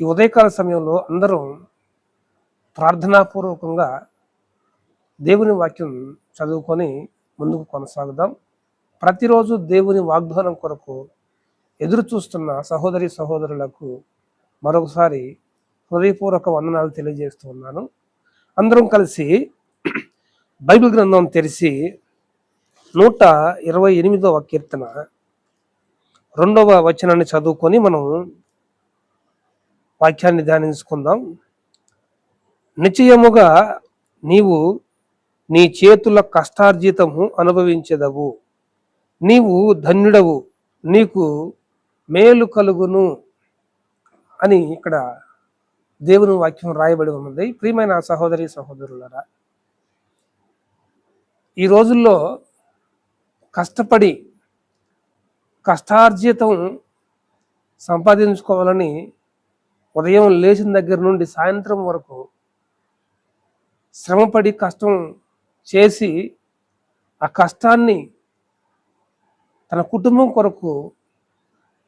ఈ ఉదయకాల సమయంలో అందరం ప్రార్థనాపూర్వకంగా దేవుని వాక్యం చదువుకొని ముందుకు కొనసాగుదాం. ప్రతిరోజు దేవుని వాగ్దానం కొరకు ఎదురు చూస్తున్న సహోదరి సహోదరులకు మరొకసారి హృదయపూర్వక వందనాలు తెలియజేస్తూ ఉన్నాను. అందరం కలిసి బైబిల్ గ్రంథం తెరిచి నూట ఇరవై ఎనిమిదవ కీర్తన రెండవ వచనాన్ని చదువుకొని మనం వాక్యాన్ని ధ్యానించుకుందాం. నిశ్చయముగా నీవు నీ చేతుల కష్టార్జితము అనుభవించదవు. నీవు ధన్యుడవు. నీకు మేలు కలుగును అని ఇక్కడ దేవుని వాక్యం రాయబడి ఉన్నది. ప్రియమైన సహోదరి సహోదరులరా ఈ రోజుల్లో కష్టపడి కష్టార్జితం సంపాదించుకోవాలని ఉదయం లేచిన దగ్గర నుండి సాయంత్రం వరకు శ్రమపడి కష్టం చేసి ఆ కష్టాన్ని తన కుటుంబం కొరకు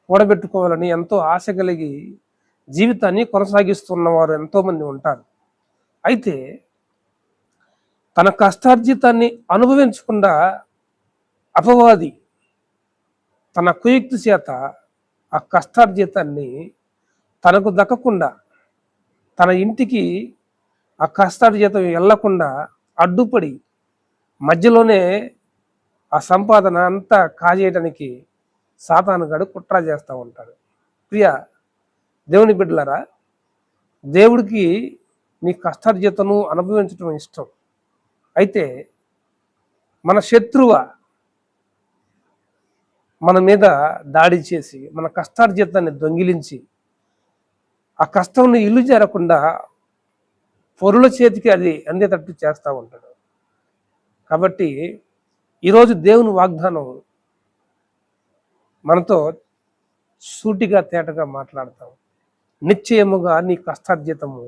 కూడబెట్టుకోవాలని ఎంతో ఆశ కలిగి జీవితాన్ని కొనసాగిస్తున్న వారు ఎంతోమంది ఉంటారు. అయితే తన కష్టార్జితాన్ని అనుభవించకుండా అపవాది తన కుయుక్తి చేత ఆ కష్టార్జితాన్ని తనకు దక్కకుండా తన ఇంటికి ఆ కష్టార్జితం వెళ్ళకుండా అడ్డుపడి మధ్యలోనే ఆ సంపాదన అంతా కాజేయడానికి సాతానుగాడు కుట్ర చేస్తూ ఉంటాడు. ప్రియ దేవుని బిడ్డలారా దేవుడికి నీ కష్టార్జితను అనుభవించడం ఇష్టం. అయితే మన శత్రువ మన మీద దాడి చేసి మన కష్టార్జితాన్ని దొంగిలించి ఆ కష్టంని ఇల్లు చేరకుండా పొరుల చేతికి అది అందేటట్టు చేస్తూ ఉంటాడు. కాబట్టి ఈరోజు దేవుని వాగ్దానం మనతో సూటిగా తేటగా మాట్లాడతాం. నిశ్చయముగా నీ కష్టార్జితము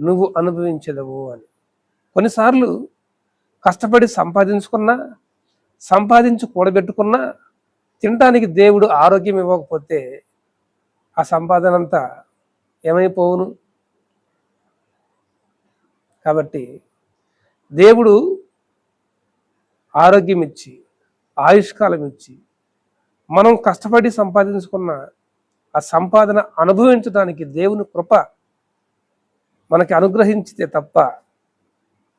నువ్వు అనుభవించదవు అని. కొన్నిసార్లు కష్టపడి సంపాదించుకున్నా సంపాదించి కూడబెట్టుకున్నా తినటానికి దేవుడు ఆరోగ్యం ఇవ్వకపోతే ఆ సంపాదన అంతా ఏమైపోవును? కాబట్టి దేవుడు ఆరోగ్యం ఇచ్చి ఆయుష్కాలం ఇచ్చి మనం కష్టపడి సంపాదించుకున్న ఆ సంపాదన అనుభవించడానికి దేవుని కృప మనకి అనుగ్రహించితే తప్ప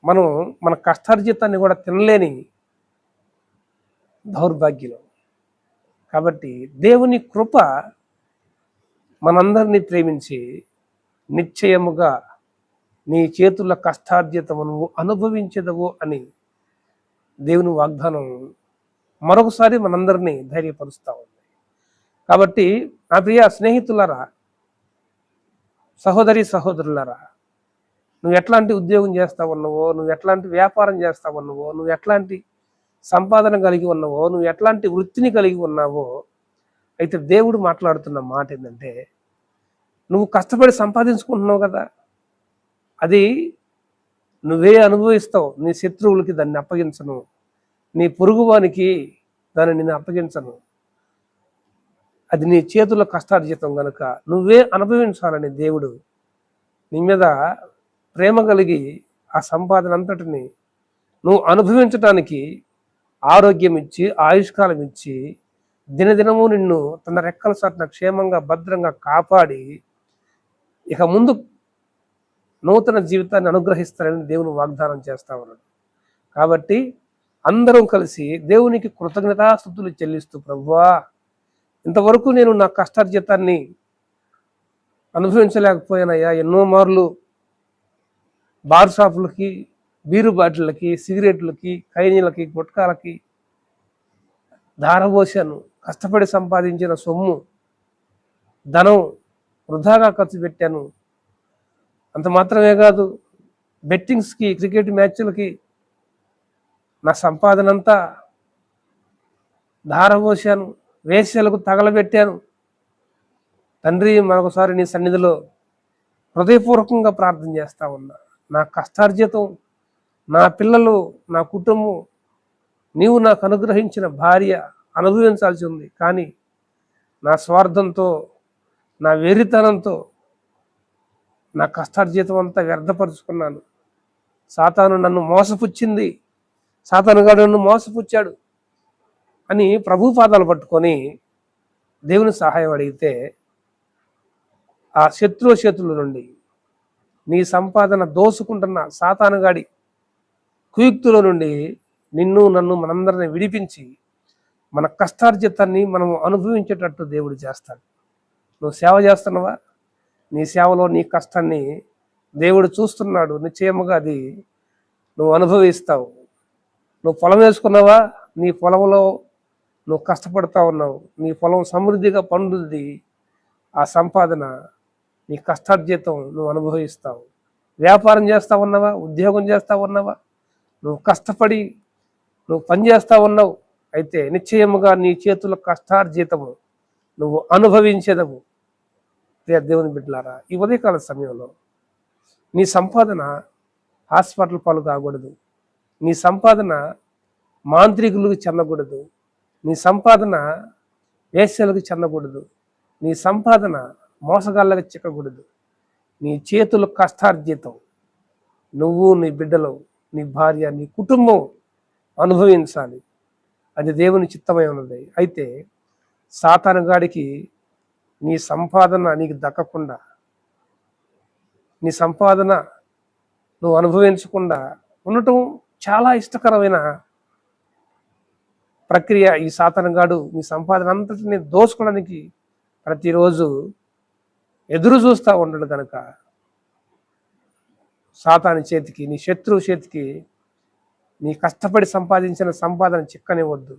మనం మన కష్టార్జితాన్ని కూడా తినలేని దౌర్భాగ్యం కాబట్టి దేవుని కృప మనందరినీ ప్రేమించి నిశ్చయముగా నీ చేతుల కష్టార్జితమును అనుభవించదవు అని దేవుని వాగ్దానం మరొకసారి మనందరినీ ధైర్యపరుస్తూ ఉంది. కాబట్టి నా ప్రియ స్నేహితులరా సహోదరి సహోదరులరా నువ్వు ఎట్లాంటి ఉద్యోగం చేస్తా ఉన్నావో నువ్వు ఎట్లాంటి వ్యాపారం చేస్తా ఉన్నావో నువ్వు ఎట్లాంటి సంపాదన కలిగి ఉన్నావో నువ్వు ఎట్లాంటి వృత్తిని కలిగి ఉన్నావో అయితే దేవుడు మాట్లాడుతున్న మాట ఏంటంటే నువ్వు కష్టపడి సంపాదించుకుంటున్నావు కదా అది నువ్వే అనుభవిస్తావు. నీ శత్రువులకి దాన్ని అప్పగించను. నీ పొరుగువానికి దాన్ని నేను అప్పగించను. అది నీ చేతుల కష్టార్జితం గనుక నువ్వే అనుభవించాలని దేవుడు నీ మీద ప్రేమ కలిగి ఆ సంపాదన అంతటిని నువ్వు అనుభవించటానికి ఆరోగ్యం ఇచ్చి ఆయుష్కాలం ఇచ్చి దినదినము నిన్ను తన రెక్కల చాటున క్షేమంగా భద్రంగా కాపాడి ఇక ముందు నూతన జీవితాన్ని అనుగ్రహిస్తారని దేవుని వాగ్దానం చేస్తా ఉన్నాడు. కాబట్టి అందరం కలిసి దేవునికి కృతజ్ఞతాస్థుతులు చెల్లిస్తూ ప్రభువా ఇంతవరకు నేను నా కష్టార్జితాన్ని అనుభవించలేకపోయానయ్యా. ఎన్నో మార్లు బార్ షాపులకి బీరు బాటిళ్ళకి సిగరెట్లకి ఖైనీలకి గుట్కాలకి ధారపోసాను కష్టపడి సంపాదించిన సొమ్ము ధనం వృధాగా ఖర్చు పెట్టాను. అంత మాత్రమే కాదు బెట్టింగ్స్కి క్రికెట్ మ్యాచ్లకి నా సంపాదన అంతా ధారపోసాను వేశ్యలకు తగలబెట్టాను. తండ్రి మరొకసారి నీ సన్నిధిలో హృదయపూర్వకంగా ప్రార్థన చేస్తా ఉన్నా. నా కష్టార్జితం నా పిల్లలు నా కుటుంబం నీవు నాకు అనుగ్రహించిన భార్య అనుభవించాల్సి ఉంది కానీ నా స్వార్థంతో నా వెరితనంతో నా కష్టార్జితం అంతా వ్యర్థపరుచుకున్నాను. సాతాను నన్ను మోసపుచ్చింది. సాతానుగాడు నన్ను మోసపుచ్చాడు అని ప్రభు పాదాలు పట్టుకొని దేవుని సహాయం అడిగితే ఆ శత్రు చేతుల నుండి నీ సంపాదన దోసుకుంటున్న సాతానుగాడి కుయుక్తుల నుండి నిన్ను నన్ను మనందరిని విడిపించి మన కష్టార్జితాన్ని మనం అనుభవించేటట్టు దేవుడు చేస్తాడు. నువ్వు సేవ చేస్తున్నావా? నీ సేవలో నీ కష్టాన్ని దేవుడు చూస్తున్నాడు. నిశ్చయముగా అది నువ్వు అనుభవిస్తావు. నువ్వు పొలం వేసుకున్నావా? నీ పొలంలో నువ్వు కష్టపడతా ఉన్నావు. నీ పొలం సమృద్ధిగా పండుద్ది. ఆ సంపాదన నీ కష్టార్జితం నువ్వు అనుభవిస్తావు. వ్యాపారం చేస్తా ఉన్నావా? ఉద్యోగం చేస్తా ఉన్నావా? నువ్వు కష్టపడి నువ్వు పని చేస్తూ ఉన్నావు. అయితే నిశ్చయముగా నీ చేతుల కష్టార్జితము నువ్వు అనుభవించేదవు ప్రియ దేవుని బిడ్డలారా ఈ ఉదయకాల సమయంలో నీ సంపాదన హాస్పిటల్ పాలు కాకూడదు. నీ సంపాదన మాంత్రికులకు చెందకూడదు. నీ సంపాదన వేశ్యలకు చెందకూడదు. నీ సంపాదన మోసగాళ్ళకి చిక్కకూడదు. నీ చేతుల కష్టార్జితం. నువ్వు నీ బిడ్డలు నీ భార్య నీ కుటుంబం అనుభవించాలి. అది దేవుని చిత్తమై ఉన్నది. అయితే సాతానుగాడికి నీ సంపాదన నీకు దక్కకుండా నీ సంపాదన నువ్వు అనుభవించకుండా ఉండటం చాలా ఇష్టకరమైన ప్రక్రియ ఈ సాతనగాడు నీ సంపాదన అంతటిని దోచుకోవడానికి ప్రతిరోజు ఎదురు చూస్తూ ఉండడు కనుక సాతాని చేతికి నీ శత్రువు చేతికి నీ కష్టపడి సంపాదించిన సంపాదన చిక్కనివ్వద్దు.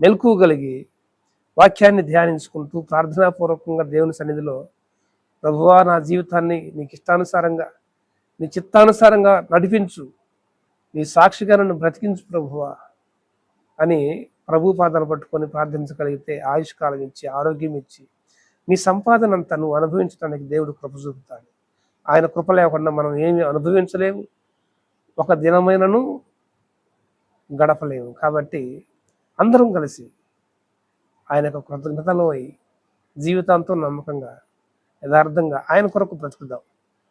మెలకువగలిగి వాక్యాన్ని ధ్యానించుకుంటూ ప్రార్థనాపూర్వకంగా దేవుని సన్నిధిలో ప్రభువా నా జీవితాన్ని నీకు ఇష్టానుసారంగా నీ చిత్తానుసారంగా నడిపించు. నీ సాక్షిగా నన్ను బ్రతికించు ప్రభువా అని ప్రభు పాదాలు పట్టుకొని ప్రార్థించగలిగితే ఆయుష్కాలం ఇచ్చి ఆరోగ్యం ఇచ్చి నీ సంపాదన అంతా నువ్వు అనుభవించడానికి దేవుడు కృప చూపుతాడు. ఆయన కృప లేకుండా మనం ఏమి అనుభవించలేము. ఒక దినమైనను గడపలేము. కాబట్టి అందరం కలిసి ఆయనకు కృతజ్ఞతలు అయి జీవితాంతం నమ్మకంగా యథార్థంగా ఆయన కొరకు బ్రతుకుదాం.